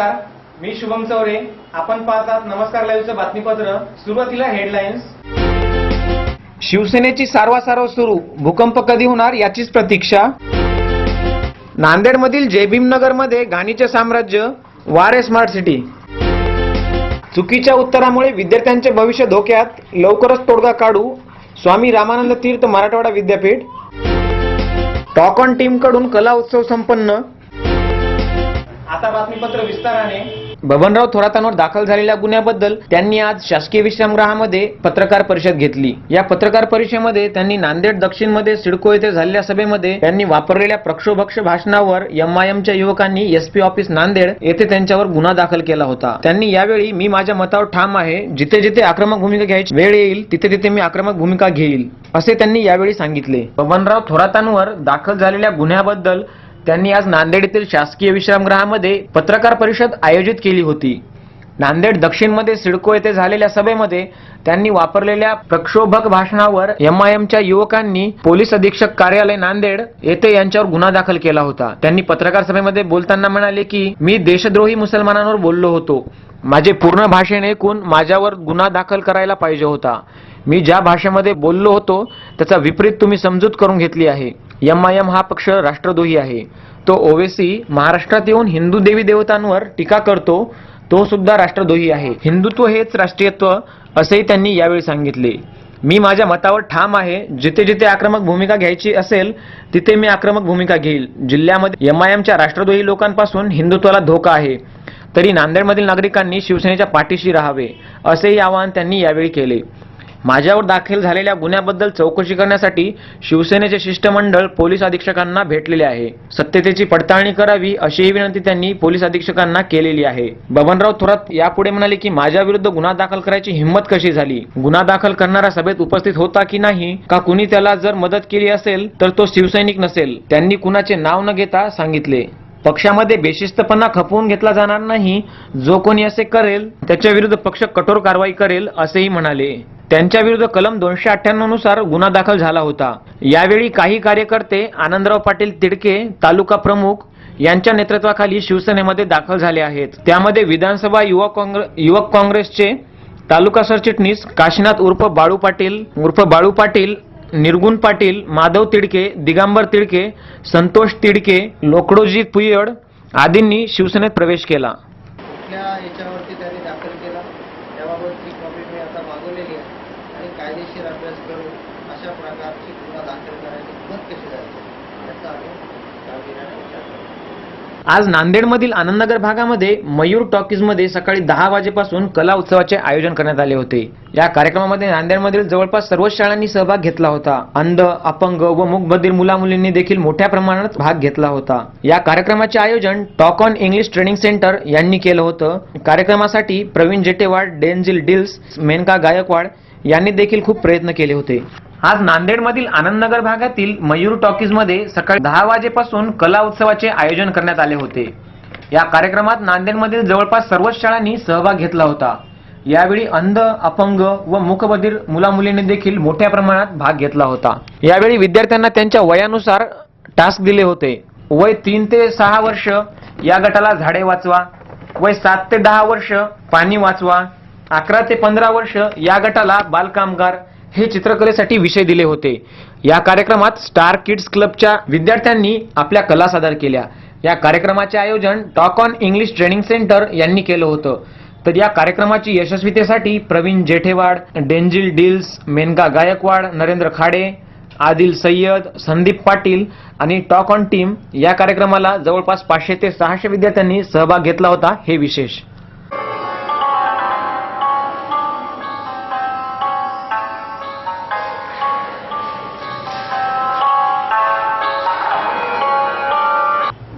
नमस्कार मी शुभम चौरे. आपण पाहतात नमस्कार लाईव्हचं बातमीपत्र. सुरुवातीला हेडलाईन्स शिवसेनेची सारवासारव सुरू. भूकंप कधी होणार याचीच प्रतीक्षा. नांदेडमधील जयभीमनगरमध्ये घाणीचे साम्राज्य वारे स्मार्ट सिटी. चुकीच्या उत्तरामुळे विद्यार्थ्यांचे भविष्य धोक्यात. लवकरच तोडगा काढू. स्वामी रामानंद तीर्थ मराठवाडा विद्यापीठ. टॉक ऑन टीमकडून कला उत्सव संपन्न. आता बातमीपत्र विस्ताराने. बबनराव थोरातांवर दाखल झालेल्या गुन्ह्याबद्दल त्यांनी आज शासकीय विश्रामगृहामध्ये पत्रकार परिषद घेतली. या पत्रकार परिषदेमध्ये त्यांनी नांदेड दक्षिणमध्ये सिडको येथे झालेल्या सभेमध्ये त्यांनी वापरलेल्या प्रक्षोभक्ष भाषणावर एमआयएमच्या युवकांनी एसपी ऑफिस नांदेड येथे त्यांच्यावर गुन्हा दाखल केला होता. त्यांनी यावेळी मी माझ्या मतावर ठाम आहे. जिथे जिथे आक्रमक भूमिका घ्यायची वेळ येईल तिथे तिथे मी आक्रमक भूमिका घेईल. असे त्यांनी यावेळी सांगितले. बबनराव थोरातांवर दाखल झालेल्या गुन्ह्याबद्दल त्यांनी आज नांदेड येथील शासकीय विश्रामगृहामध्ये पत्रकार परिषद आयोजित केली होती. नांदेड दक्षिणमध्ये सिडको येथे झालेल्या सभेमध्ये त्यांनी वापरलेल्या प्रक्षोभक भाषणावर एमआयएमच्या युवकांनी पोलीस अधीक्षक कार्यालय नांदेड येथे यांच्यावर गुन्हा दाखल केला होता. त्यांनी पत्रकार सभेमध्ये बोलताना म्हणाले की मी देशद्रोही मुसलमानांवर बोललो होतो. माझे पूर्ण भाषण ऐकून माझ्यावर गुन्हा दाखल करायला पाहिजे होता. मी ज्या भाषेमध्ये बोललो होतो त्याचा विपरीत तुम्ही समजूत करून घेतली आहे. एमआयएम हा पक्ष राष्ट्रद्रोही आहे. तो ओवेसी महाराष्ट्रात येऊन हिंदू देवी देवतांवर टीका करतो तो सुद्धा राष्ट्रद्रोही आहे. हिंदुत्व हेच राष्ट्रीयत्व असेही त्यांनी यावेळी सांगितले. मी माझ्या मतावर ठाम आहे. जिथे जिथे आक्रमक भूमिका घ्यायची असेल तिथे मी आक्रमक भूमिका घेईल. जिल्ह्यामध्ये एमआयएमच्या राष्ट्रद्रोही लोकांपासून हिंदुत्वाला धोका आहे. तरी नांदेडमधील नागरिकांनी शिवसेनेच्या पाठीशी राहावे असेही आवाहन त्यांनी यावेळी केले. माझ्यावर दाखल झालेल्या गुन्ह्याबद्दल चौकशी करण्यासाठी शिवसेनेचे शिष्टमंडळ पोलीस अधीक्षकांना भेटलेले आहे. सत्यतेची पडताळणी करावी अशीही विनंती त्यांनी पोलीस अधीक्षकांना केलेली आहे. बबनराव थोरात यापुढे म्हणाले की माझ्या विरुद्ध गुन्हा दाखल करायची हिंमत कशी झाली? गुन्हा दाखल करणारा सभेत उपस्थित होता की नाही? का कुणी त्याला जर मदत केली असेल तर तो शिवसैनिक नसेल त्यांनी कुणाचे नाव न घेता सांगितले. पक्षामध्ये बेशिस्तपणा खपवून घेतला जाणार नाही. जो कोणी असे करेल त्याच्या विरुद्ध पक्ष कठोर कारवाई करेल असेही म्हणाले. त्यांच्या विरुद्ध कलम दोनशे अठ्ठ्याण्णवनुसार गुन्हा दाखल झाला होता. यावेळी काही कार्यकर्ते आनंदराव पाटील तिडके तालुका प्रमुख यांच्या नेतृत्वाखाली शिवसेनेमध्ये दाखल झाले आहेत. त्यामध्ये विधानसभा युवक काँग्रेस युवक काँग्रेसचे तालुका सरचिटणीस काशीनाथ उर्फ बाळू पाटील उर्फ बाळू पाटील निर्गुण पाटील माधव तिडके दिगंबर तिडके संतोष तिडके लोकडोजी पुयड आदींनी शिवसेनेत प्रवेश केला कुठल्या याच्यावरती त्यांनी दाखल केला त्याबाबतची कॉपी मी आता मागवलेली आहे आणि कायदेशीर अभ्यास करून अशा प्रकारची गुन्हा दाखल करायची हिंमत कशी झाली याचा आम्ही गांभीर्याने विचार करू आज नांदेडमधील आनंदनगर भागामध्ये मयूर टॉकीजमध्ये सकाळी दहा वाजेपासून कला उत्सवाचे आयोजन करण्यात आले होते. या कार्यक्रमामध्ये नांदेडमधील जवळपास सर्वच शाळांनी सहभाग घेतला होता. अंध अपंग व मूकबधीर मुलामुलींनी देखील मोठ्या प्रमाणात भाग घेतला होता. या कार्यक्रमाचे आयोजन talk on English training centre यांनी केलं होतं. कार्यक्रमासाठी प्रवीण जेटेवाड डेन्झिल डिल्स मेनका गायकवाड यांनी देखील खूप प्रयत्न केले होते. आज नांदेडमधील आनंदनगर भागातील मयूर टॉकीजमध्ये सकाळी दहा वाजेपासून कला उत्सवाचे आयोजन करण्यात आले होते. या कार्यक्रमात नांदेडमधील जवळपास सर्वच शाळांनी सहभाग घेतला होता. यावेळी अंध अपंग व मुखबधीर मुलामुलींनी देखील मोठ्या प्रमाणात भाग घेतला होता. यावेळी विद्यार्थ्यांना त्यांच्या वयानुसार टास्क दिले होते. वय तीन ते सहा वर्ष या गटाला झाडे वाचवा. वय सात ते दहा वर्ष पाणी वाचवा. अकरा ते पंधरा वर्ष या गटाला बालकामगार हे चित्रकलेसाठी विषय दिले होते. या कार्यक्रमात स्टार किड्स क्लबच्या विद्यार्थ्यांनी आपल्या कला सादर केल्या. या कार्यक्रमाचे आयोजन talk on English training centre यांनी केलं होतं. तर या कार्यक्रमाची यशस्वीतेसाठी प्रवीण जेठेवाड डेंजिल डिल्स मेनका गायकवाड नरेंद्र खाडे आदिल सय्यद संदीप पाटील आणि टॉक ऑन टीम या कार्यक्रमाला जवळपास पाचशे ते सहाशे विद्यार्थ्यांनी सहभाग घेतला होता हे विशेष.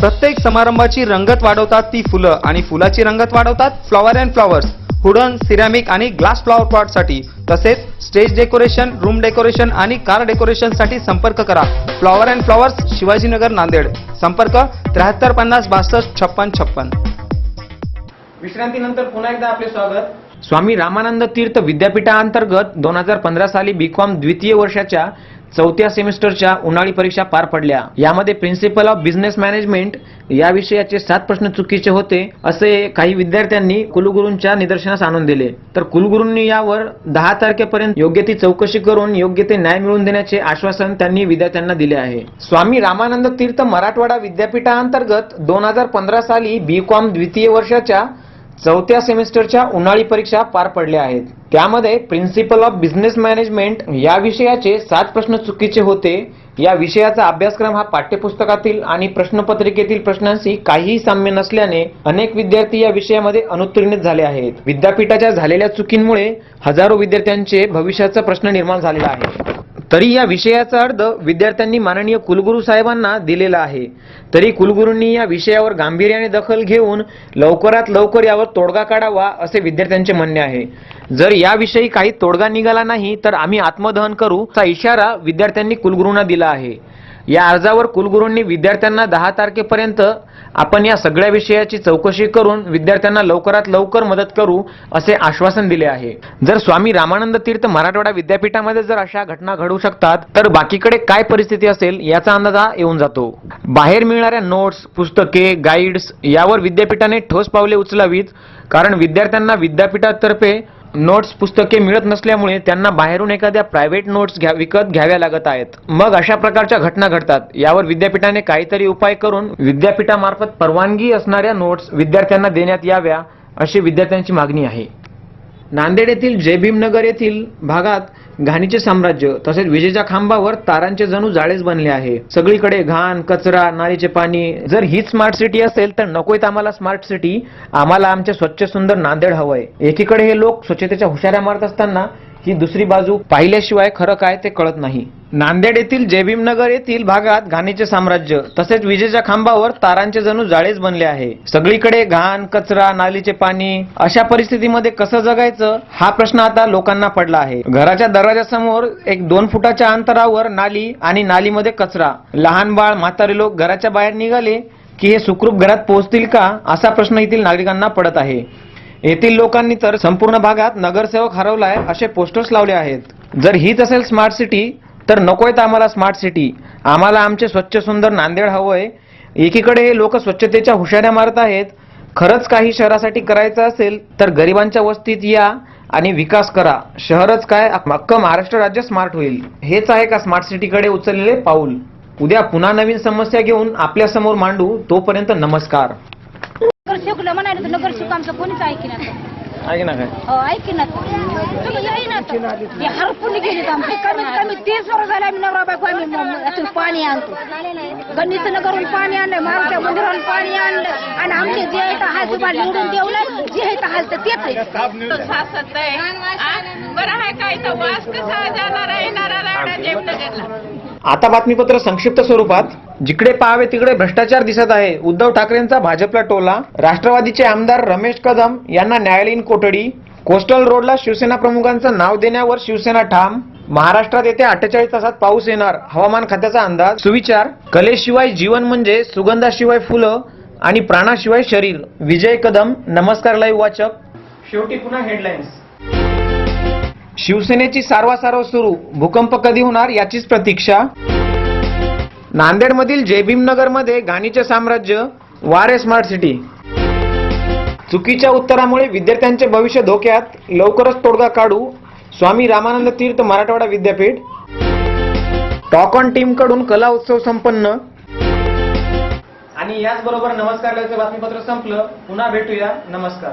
प्रत्येक समारंभाची रंगत वाढवतात ती फुलं आणि फुलाची रंगत वाढवतात flower and flowers. Wooden ceramic आणि ग्लास फ्लॉवर पॉटसाठी तसेच स्टेज डेकोरेशन रूम डेकोरेशन आणि कार डेकोरेशनसाठी संपर्क करा. Flower and flowers Shivajinagar Nanded. संपर्क त्र्याहत्तर पन्नास बासष्ट छप्पन छप्पन. विश्रांतीनंतर पुन्हा एकदा आपले स्वागत. स्वामी रामानंद तीर्थ विद्यापीठाअंतर्गत दोन हजार पंधरा साली बीकॉम द्वितीय वर्षाच्या चौथ्या सेमिस्टरच्या उन्हाळी परीक्षा पार पडल्या. यामध्ये प्रिन्सिपल ऑफ बिझनेस मॅनेजमेंट या विषयाचे सात प्रश्न चुकीचे होते असे काही विद्यार्थ्यांनी कुलगुरूंच्या निदर्शनास आणून दिले. तर कुलगुरूंनी यावर दहा तारखेपर्यंत योग्य ती चौकशी करून योग्य ते न्याय मिळवून देण्याचे आश्वासन त्यांनी विद्यार्थ्यांना दिले आहे. स्वामी रामानंद तीर्थ मराठवाडा विद्यापीठाअंतर्गत दोन हजार पंधरा साली बी कॉम द्वितीय वर्षाच्या चौथ्या सेमिस्टरच्या उन्हाळी परीक्षा पार पडल्या आहेत. त्यामध्ये प्रिन्सिपल ऑफ बिझनेस मॅनेजमेंट या विषयाचे सात प्रश्न चुकीचे होते. या विषयाचा अभ्यासक्रम हा पाठ्यपुस्तकातील आणि प्रश्नपत्रिकेतील प्रश्नांशी काहीही साम्य नसल्याने अनेक विद्यार्थी या विषयामध्ये अनुत्तीर्णित झाले आहेत. विद्यापीठाच्या झालेल्या चुकींमुळे हजारो विद्यार्थ्यांचे भविष्याचा प्रश्न निर्माण झालेला आहे. तरी या विषयाचा अर्थ विद्यार्थ्यांनी माननीय कुलगुरू साहेबांना दिलेला आहे. तरी कुलगुरूंनी या विषयावर गांभीर्याने दखल घेऊन लवकरात लवकर यावर तोडगा काढावा असे विद्यार्थ्यांचे म्हणणे आहे. जर याविषयी काही तोडगा निघाला नाही तर आम्ही आत्मदहन करू असा इशारा विद्यार्थ्यांनी कुलगुरूंना दिला आहे. या अर्जावर कुलगुरूंनी विद्यार्थ्यांना दहा तारखेपर्यंत आपण या सगळ्या विषयाची चौकशी करून विद्यार्थ्यांना लवकरात लवकर मदत करू असे आश्वासन दिले आहे. जर स्वामी रामानंद तीर्थ मराठवाडा विद्यापीठामध्ये जर अशा घटना घडू शकतात तर बाकीकडे काय परिस्थिती असेल याचा अंदाजा येऊन जातो. बाहेर मिळणाऱ्या नोट्स पुस्तके गाईड्स यावर विद्यापीठाने ठोस पावले उचलावीत कारण विद्यार्थ्यांना विद्यापीठातर्फे नोट्स पुस्तके मिळत नसल्यामुळे त्यांना बाहेरून एखाद्या प्रायव्हेट नोट्स घ्या विकत घ्याव्या लागत आहेत. मग अशा प्रकारच्या घटना घडतात. यावर विद्यापीठाने काहीतरी उपाय करून विद्यापीठामार्फत परवानगी असणाऱ्या नोट्स विद्यार्थ्यांना देण्यात याव्या अशी विद्यार्थ्यांची मागणी आहे. नांदेड येथील जय भीमनगर येथील भागात घाणीचे साम्राज्य तसेच विजेच्या खांबावर तारांचे जणू जाळेच बनले आहे. सगळीकडे घाण कचरा नालीचे पाणी. जर हीच स्मार्ट सिटी असेल तर नकोयत आम्हाला स्मार्ट सिटी आम्हाला आमचे स्वच्छ सुंदर नांदेड हवंय. एकीकडे हे लोक स्वच्छतेच्या हुशाऱ्या मारत असताना ही दुसरी बाजू पाहिल्याशिवाय खरं काय ते कळत नाही. नांदेड येथील जयभीमनगर येथील भागात घाणीचे साम्राज्य तसेच विजेच्या खांबावर तारांचे जणू जाळेच बनले आहे. सगळीकडे घाण कचरा नालीचे पाणी अशा परिस्थितीमध्ये कसं जगायचं हा प्रश्न आता लोकांना पडला आहे. घराच्या दरवाजासमोर एक दोन फुटाच्या अंतरावर नाली आणि नालीमध्ये कचरा. लहान बाळ म्हातारे लोक घराच्या बाहेर निघाले की हे सुखरूप घरात पोहोचतील का असा प्रश्न येथील नागरिकांना पडत आहे. येथील लोकांनी तर संपूर्ण भागात नगरसेवक हरवलाय असे पोस्टर्स लावले आहेत. जर हीच असेल स्मार्ट सिटी तर नकोय आम्हाला स्मार्ट सिटी आम्हाला आमचे स्वच्छ सुंदर नांदेड हवंय. एकीकडे हे लोक स्वच्छतेच्या हुशाऱ्या मारत आहेत. खरंच काही शहरासाठी करायचं असेल तर गरिबांच्या वस्तीत या आणि विकास करा. शहरच काय अख्खं महाराष्ट्र राज्य स्मार्ट होईल. हेच आहे का स्मार्ट सिटीकडे उचललेले पाऊल? उद्या पुन्हा नवीन समस्या घेऊन आपल्यासमोर मांडू तोपर्यंत नमस्कार. आमचं कोणीच ऐकणार ऐक ना काय? हो तुम्ही हरपून गेले आमचे. कमीत कमी तीस वर्ष झाले आम्ही नवरा बायको आम्ही म- म- यातून पाणी आणतो. गणित नगरून पाणी आणलं मारुत्या मंदिरावरून पाणी आणलं. आणि आमचे जे आहे तर हाय तुम्हाला निवडून देवलं. जे आहे तर हाल तर तेच आहे सासत आहे. आ? बरं आहे काय तर वास कसा जाणार आहे? येणारा जेवणगरला आता बातमीपत्र संक्षिप्त स्वरूपात. जिकडे पाहावे तिकडे भ्रष्टाचार दिसत आहे. उद्धव ठाकरेंचा भाजपला टोला. राष्ट्रवादीचे आमदार रमेश कदम यांना न्यायालयीन कोठडी. कोस्टल रोडला शिवसेना प्रमुखांचं नाव देण्यावर शिवसेना ठाम. महाराष्ट्रात येत्या अठ्ठेचाळीस तासात पाऊस येणार. हवामान खात्याचा अंदाज. सुविचार. कलेशिवाय जीवन म्हणजे सुगंधाशिवाय फुलं आणि प्राणाशिवाय शरीर. विजय कदम नमस्कार लाईव्ह वाचक. शेवटी पुन्हा हेडलाईन्स शिवसेनेची सारवासारव सुरू. भूकंप कधी होणार याचीच प्रतीक्षा. नांदेडमधील जयभीमनगरमध्ये घाणीचे साम्राज्य वारे स्मार्ट सिटी. चुकीच्या उत्तरामुळे विद्यार्थ्यांचे भविष्य धोक्यात लवकरच तोडगा काढू स्वामी रामानंद तीर्थ मराठवाडा विद्यापीठ. टॉक ऑन टीमकडून कला उत्सव संपन्न. आणि याचबरोबर नमस्कार बातमीपत्र संपलं. पुन्हा भेटूया. नमस्कार.